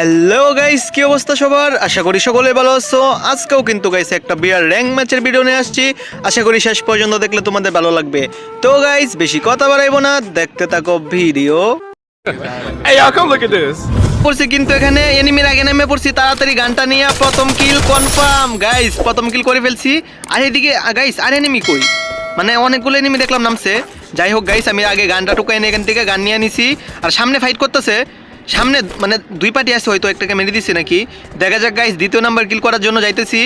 Hello guys কি অবস্থা সবার? আশা করি সকলে ভালো আছো। আজকেও কিন্তু গাইস একটা বিয়ার র্যাঙ্ক ম্যাচের ভিডিও নিয়ে আসছি। আশা করি শেষ পর্যন্ত দেখলে তোমাদের ভালো লাগবে। তো গাইস বেশি কথা বাড়াইবো না দেখতে থাকো ভিডিও পড়ছি কিন্তু এখানে এনিমির আগে নেমে পড়ছি তাড়াতাড়ি গানটা নিয়ে প্রথম কিল কনফার্ম গাইস প্রথম কিল করে ফেলছি। আর এদিকে গাইস আর এনিমি কই? মানে অনেকগুলো এনিমি দেখলাম নামছে। যাই হোক গাইস আমি আগে গানটা টুকাই এনে এখান থেকে গান নিয়ে নিছি। আর সামনে ফাইট করতেছে। সামনে মানে দুই পার্টি আছে হয়তো একটাকে মেরে দিচ্ছে নাকি? দেখা যাক গাইস দ্বিতীয় নাম্বার কিল করার জন্য যাইতেছি।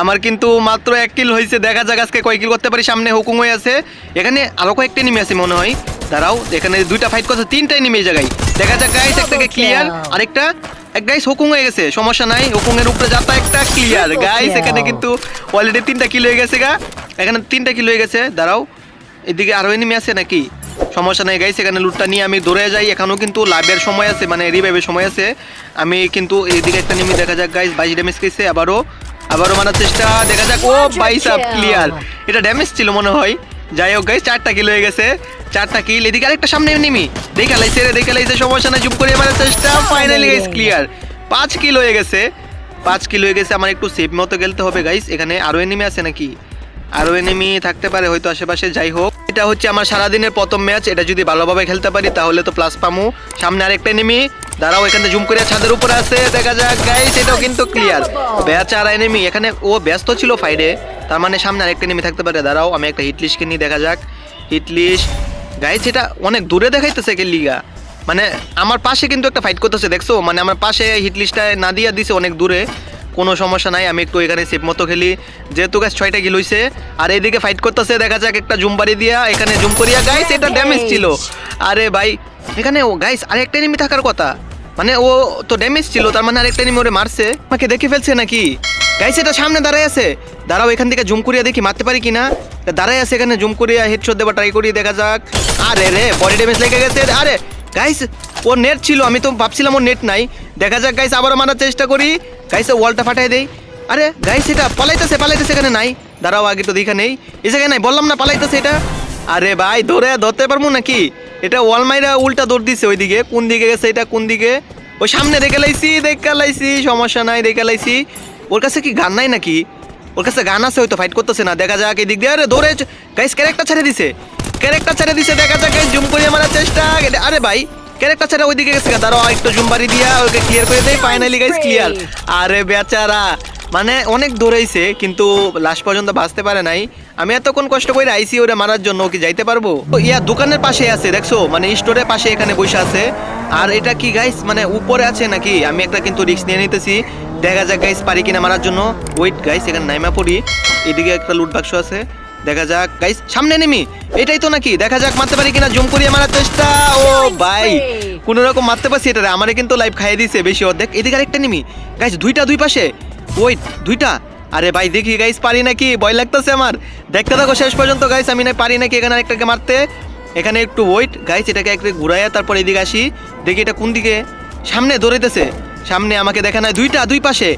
আমার কিন্তু মাত্র এক কিল হয়েছে দেখা যাক আজকে কয় কিল করতে পারি সামনে হুকুম হয়ে আছে। এখানে আরও কয়েকটা এনিমি আছে মনে হয়। দাঁড়াও এখানে দুইটা ফাইট করছে তিনটাই এই জায়গায়। দেখা যাক গাইস একটাকে ক্লিয়ার আরেকটা এক গাইস হুকুম হয়ে গেছে সমস্যা নাই হুকুমের উপরে যাতা একটা ক্লিয়ার গাইস এখানে কিন্তু অলরেডি তিনটা কিল হয়ে গেছে গা। এখানে তিনটা কিল হয়ে গেছে দাঁড়াও। এদিকে আরও এনিমি আছে নাকি? সমস্যা নাই গাইস এখানে লুটটা নিয়ে আমি দৌড়ে যাই। এখানেও কিন্তু লাভের সময় আছে মানে রিভাইভের সময় আছে। আমি কিন্তু এইদিকে একটা নিমি দেখা যাক গাইস বাইশ ড্যামেজ খেয়েছে আবারও আবারও মারার চেষ্টা। দেখা যাক ও বাইশ আপ ক্লিয়ার এটা ড্যামেজ ছিল মনে হয়। যাই হোক গাইস চারটা কিল হয়ে গেছে। চারটা কিল এদিকে আরেকটা সামনে নিমি। দেখে লাইছে রে দেখে লাইছে সমস্যা নাই চুপ করে মারার চেষ্টা। ফাইনালি গাইস ক্লিয়ার পাঁচ কিল হয়ে গেছে। পাঁচ কিল হয়ে গেছে আমার একটু সেফ মতো খেলতে হবে গাইস এখানে আরও এনিমি আছে নাকি? আরও এনিমি থাকতে পারে হয়তো আশেপাশে যাই হোক। এটা হচ্ছে আমার সারাদিনের প্রথম ম্যাচ, এটা যদি ভালোভাবে খেলতে পারি তাহলে তো প্লাস পামু। সামনে আরেকটা এনিমি দাঁড়াও এখানে জুম করে ছাদের উপরে আছে, দেখা যাক গাইস এটাও কিন্তু ক্লিয়ার ব্যাচ আর এনিমি এখানে ও ব্যস্ত ছিল ফাইডে তার মানে সামনে আরেকটা এনিমি থাকতে পারে, দাঁড়াও, আমি একটা হিটলিস্টকে নিয়ে দেখা যাক। হিটলিস্ট গাইস এটা অনেক দূরে দেখাইতেছে কে লিগা। মানে আমার পাশে কিন্তু একটা ফাইট করতেছে, দেখছ? মানে আমার পাশে হিটলিস্টটা না দিয়া দিছে, অনেক দূরে। কোনো সমস্যা নাই আমি একটু এখানে সেফ মতো খেলি। যেহেতু গাছ ছয়টা কিল হইছে আর এইদিকে ফাইট করতেছে দেখা যাক একটা জুম বাড়ি দিয়া এখানে জুম করিয়া গাইস এটা ড্যামেজ ছিল। আরে ভাই এখানে ও গাইস আরেকটা এনিমি থাকার কথা। মানে ও তো ড্যামেজ ছিল তার মানে আরেকটা এনিমি ওরে মারছে। আমাকে দেখে ফেলছে নাকি? গাইস এটা সামনে দাঁড়ায় আছে। দাঁড়াও এখান থেকে জুম করিয়া দেখি মারতে পারি কিনা। দাঁড়ায় আছে এখানে জুম করিয়া হেডশট দেবা ট্রাই করি দেখা যাক। আরে রে বডি ড্যামেজ লেগে গেছে। আরে গাইস ওর নেট ছিল আমি তো ভাবছিলাম ওর নেট নাই। দেখা যাক গাইস আবার মারার চেষ্টা করি। গাইস ওয়ালটা ফাটাই দেই। আরে, গাইস, এটা পালাইতেছে পালাইতেছে এখানে নাই। দাঁড়াও, আগে তো দেখা নেই। এই জায়গায় নাই, বললাম না পালাইতেছে এটা। আরে ভাই, ধরে ধরতে পারব নাকি? এটা ওয়াল মাইরা উল্টা দৌড় দিছে ওইদিকে। কোন দিকে গেছে এটা, কোন দিকে? ওই সামনে দেখে লাইছি দেখে লাইছি, সমস্যা নাই, দেখে লাইছি। ওর কাছে কি গান নাই নাকি? ওর কাছে গান আছে, হয়তো ফাইট করতেছে না। দেখা যাক, এদিক দিয়ে। আরে দৌড়ে গাইস ক্যারেক্টার ছেড়ে দিছে। ক্যারেক্টার ছেড়ে দিছে, দেখা যাক জুম করে মারার চেষ্টা। আরে ভাই ক্যারেক্টার ছেড়ে ওইদিকে গেছে দাঁড়াও একটু জুমবাড়ি দিয়া ওকে ক্লিয়ার করে দেয় ফাইনালি গাইস ক্লিয়ার আরে বেচারা মানে অনেক দৌড়াইছে কিন্তু লাস্ট পর্যন্ত বাঁচতে পারে নাই। আমি এতক্ষণ কষ্ট করে আইসি ওরে মারার জন্য কি যাইতে পারব? ইয়া দোকানের পাশে আছে দেখছ? মানে স্টোরের পাশে এখানে বসে আছে। আর এটা কি গাইস মানে উপরে আছে নাকি? আমি একটা কিন্তু রিস্ক নিয়ে নিতেছি। দেখা যাক গাইস পারি কিনা মারার জন্য। ওয়েট গাইস এখানে নাইমা পড়ি। এদিকে একটা লুট বাক্স আছে। দেখা যাক গাইস সামনে নেমি। এটাই তো নাকি? দেখা যাক মারতে পারি কিনা। জুম করিয়ে মারার চেষ্টা। ও ভাই কোন রকম মারতে পারছি এটা আমারে কিন্তু লাইভ খাইয়ে দিছে বেশি অর্ধেক। এদিকে আরেকটা নিমি। গাইস দুইটা দুই পাশে। ওয়েট দুইটা? আরে ভাই দেখি গাইস পারি নাকি? ভয় লাগতেছে আমার। দেখতে থাকো শেষ পর্যন্ত গাইস আমি না পারি নাকি এখানে আরেকটাকে মারতে? এখানে একটু ওয়েট গাইস এটাকে একটু ঘুরাইয়া তারপর এদিকে আসি। দেখি এটা কোন দিকে? সামনে দৌড়াইতেছে। সামনে আমাকে দেখা নাই। দুইটা দুই পাশে।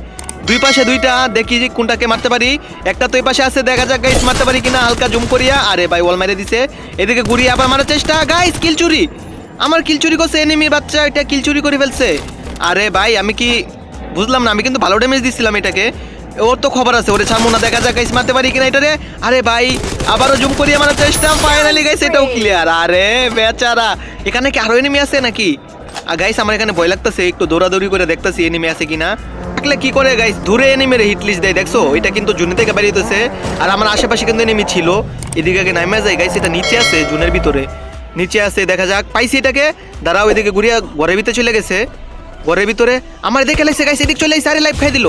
দুই পাশে দুইটা, দেখি যে কোনটাকে মারতে পারি। একটা তো এই পাশে আছে, দেখা যাক গাইস মারতে পারি কিনা, হালকা জুম করিয়া। আরে ভাই ওয়াল মেরে দিছে। এদিকে ঘুরিয়ে আবার মারার চেষ্টা। গাইস কিল চুরি। আমার কিল চুরি করছে এনিমির বাচ্চা, এটা কিল চুরি করে ফেলছে। আরে ভাই, আমি কি বুঝলাম না, আমি কিন্তু ভালো ড্যামেজ দিছিলাম এটাকে। ওর তো খবর আছে, ওরে ছাড়বো না, দেখা যাক গাইস মারতে পারি কিনা এটারে। আরে ভাই, আবারও জুম করিয়ে মারার চেষ্টা। ফাইনালি গাইস এটাও ক্লিয়ার আরে বেচারা, এখানে কি আরও এনিমি আছে নাকি? আর গাইস আমার এখানে ভয় লাগতেছে, একটু দৌড়াদৌড়ি করে দেখতেছি এনিমি আছে কিনা। থাকলে কি করে গাইস দূরে এনিমির হিট লিস্ট দেয়, দেখছ? এটা কিন্তু জুনে থেকে বেরিয়েছে আর আমার আশেপাশে কিন্তু এনিমি ছিল। এদিকে আগে নামে যায় গাইস এটা নিচে আছে, জুনের ভিতরে। নিচে আছে, দেখা যাক। পাইছি এটাকে। দাঁড়াও, এদিকে ঘুরিয়া ঘরের ভিতরে চলে গেছে। ঘরের ভিতরে আমার দেখে লাগছে গাইস এদিক চলে আরে লাইফ খাই দিল।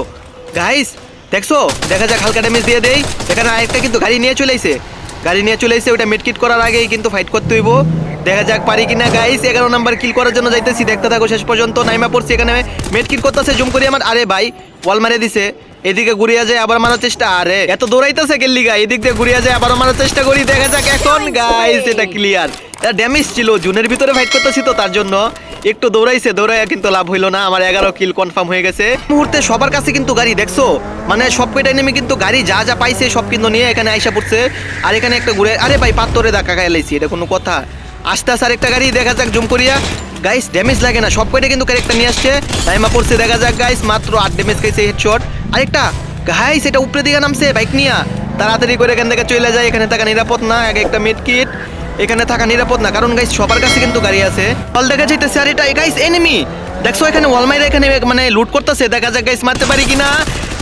গাইস দেখছ? দেখা যাক, হালকা ড্যামেজ দিয়ে দেই। এখানে আরেকটা কিন্তু গাড়ি নিয়ে চলে আইছে। গাড়ি নিয়ে চলে এসে ওটা মিটকিট করার আগেই কিন্তু ফাইট করতে হইব। দেখা যাক পারি কিনা গাইস এগারো নাম্বার কিল করার জন্য যাইতেছি। দেখতে থাকো শেষ পর্যন্ত। নাইমা পড়ছি এখানে মেটকিট করতেছে। জুম করি আমার। আরে ভাই ওয়াল মারে দিছে। এদিকে ঘুরিয়া যায় আবার মারার চেষ্টা। আরে এত দৌড়াইতেছে কেল্লিগা এদিক দিয়ে ঘুরিয়া যায় আবার মারার চেষ্টা করি। দেখা যাক এখন গাইস এটা ক্লিয়ার এটা ড্যামেজ ছিল। জুনের ভিতরে ফাইট করতেছি তো তার জন্য একটু দৌড়াইছে। দৌড়াইয়া কিন্তু লাভ হইল না। আমার এগারো কিল কনফার্ম হয়ে গেছে। মুহূর্তে সবার কাছে কিন্তু গাড়ি দেখছ? মানে সব কয়টা নেমে কিন্তু গাড়ি যা যা পাইছে সব কিন্তু নিয়ে এখানে আইসা পড়ছে। আর এখানে একটা ঘুরে আরে ভাই পাত্তরে দেখা খাই লাইছি এটা কোনো কথা। আস্তে আস্তে আরেকটা গাড়ি, দেখা যাক, জুম করিয়া। গাইস ড্যামেজ লাগে না, সব কয়টা কিন্তু ক্যারেক্টার নিয়ে আসছে। নাইমা পড়ছে দেখা যাক গাইস মাত্র আট ড্যামেজ খাইছে হেডশট আরেকটা গাইস এটা উপরে দিকে নামছে বাইক নিয়া। তাড়াতাড়ি করে এখান থেকে চলে যায়, এখানে থাকা নিরাপদ না এক একটা মিড কিট এখানে থাকা নিরাপদ না, কারণ গাইস সবার কাছে কিন্তু গাড়ি আছে। ফল দেখা যাইতেছে, আর এটা গাইস এনিমি দেখছ, এখানে ওয়ালমাইরা এখানে মানে লুট করতেছে, দেখা যাক গাইস মারতে পারি কিনা।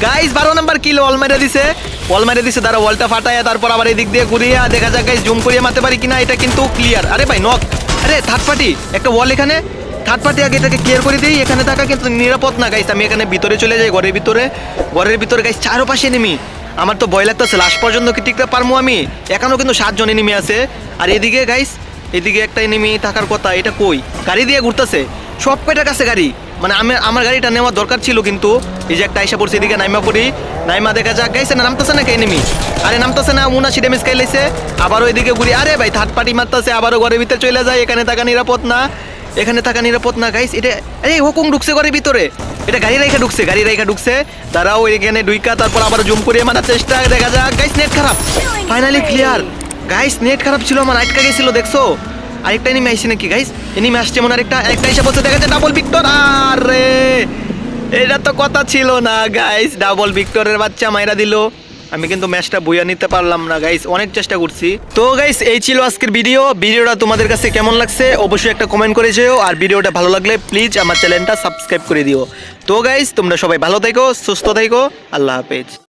গাইস বারো নাম্বার কিল ওয়ালমাইরা দিছে। ওয়ালমাইরা দিছে তারা ওয়ালটা ফাটায়, তারপর আবার এদিক দিয়ে ঘুরিয়ে, দেখা যাক গাইস জুম করিয়ে মারতে পারি কিনা, এটা কিন্তু ক্লিয়ার আরে ভাই নক আরে থার্ড পার্টি একটা ওয়াল এখানে। থার্ড পার্টি আগে এটাকে ক্লিয়ার করে দিই, এখানে থাকা কিন্তু নিরাপদ না গাইস আমি এখানে ভিতরে চলে যাই, ঘরের ভিতরে। ঘরের ভিতরে গাইস চারপাশে নেমি আমার তো ভয় লাগতেছে লাস্ট পর্যন্ত কি টিকতে পারব আমি? এখনও কিন্তু সাতজন এনিমি আছে। আর এদিকে গাইস এদিকে একটা এনিমি থাকার কথা, এটা কই? গাড়ি দিয়ে ঘুরতেছে। সব কয়টার কাছে গাড়ি? মানে আমি, আমার গাড়িটা নেওয়ার দরকার ছিল কিন্তু, এই যে একটা আইসা পড়ছে, এদিকে নাইমা পড়ি। নাইমা দেখা যাক, গাইছে না, নামতেছে না এনিমি আরে নামতেছে না উনাশি ড্যামেজ খাইলেছে আবারও এদিকে ঘুরি, আরে ভাই থার্ড পার্টি মারতেছে, আবারও ঘরের ভিতরে চলে যায়, এখানে থাকা নিরাপদ না। এখানে থাকা নিরাপদ না গাইস এটা এই হুকুম ঢুকছে ঘরের ভিতরে? এটা গাড়ি রাইখা ঢুকছে, গাড়ি রাইখা ঢুকছে। তারাও এখানে ডুইকা তারপর আবার জুম করে মারার চেষ্টা, দেখা যাক। গাইস নেট খারাপ। ফাইনালি ক্লিয়ার গাইস নেট খারাপ ছিল, আমার আটকা গেছিল, দেখছ? আরেকটা এনিমি আইছে নাকি গাইস এনিমি আসছে মনে আরেকটা একটা এসে বসে দেখা যাচ্ছে ডাবল ভিক্টর আরে! এটা তো কথা ছিল না গাইস ডাবল ভিক্টরের বাচ্চা মাইরা দিল। আমি কিন্তু ম্যাচটা বইয়া নিতে পারলাম না গাইস অনেক চেষ্টা করছি। তো গাইস এই ছিল আজকের ভিডিও ভিডিওটা তোমাদের কাছে কেমন লাগছে অবশ্যই একটা কমেন্ট করে যেও। আর ভিডিওটা ভালো লাগলে প্লিজ আমার চ্যানেলটা সাবস্ক্রাইব করে দিও। তো গাইস তোমরা সবাই ভালো থেকো, সুস্থ থেকো। আল্লাহ হাফেজ।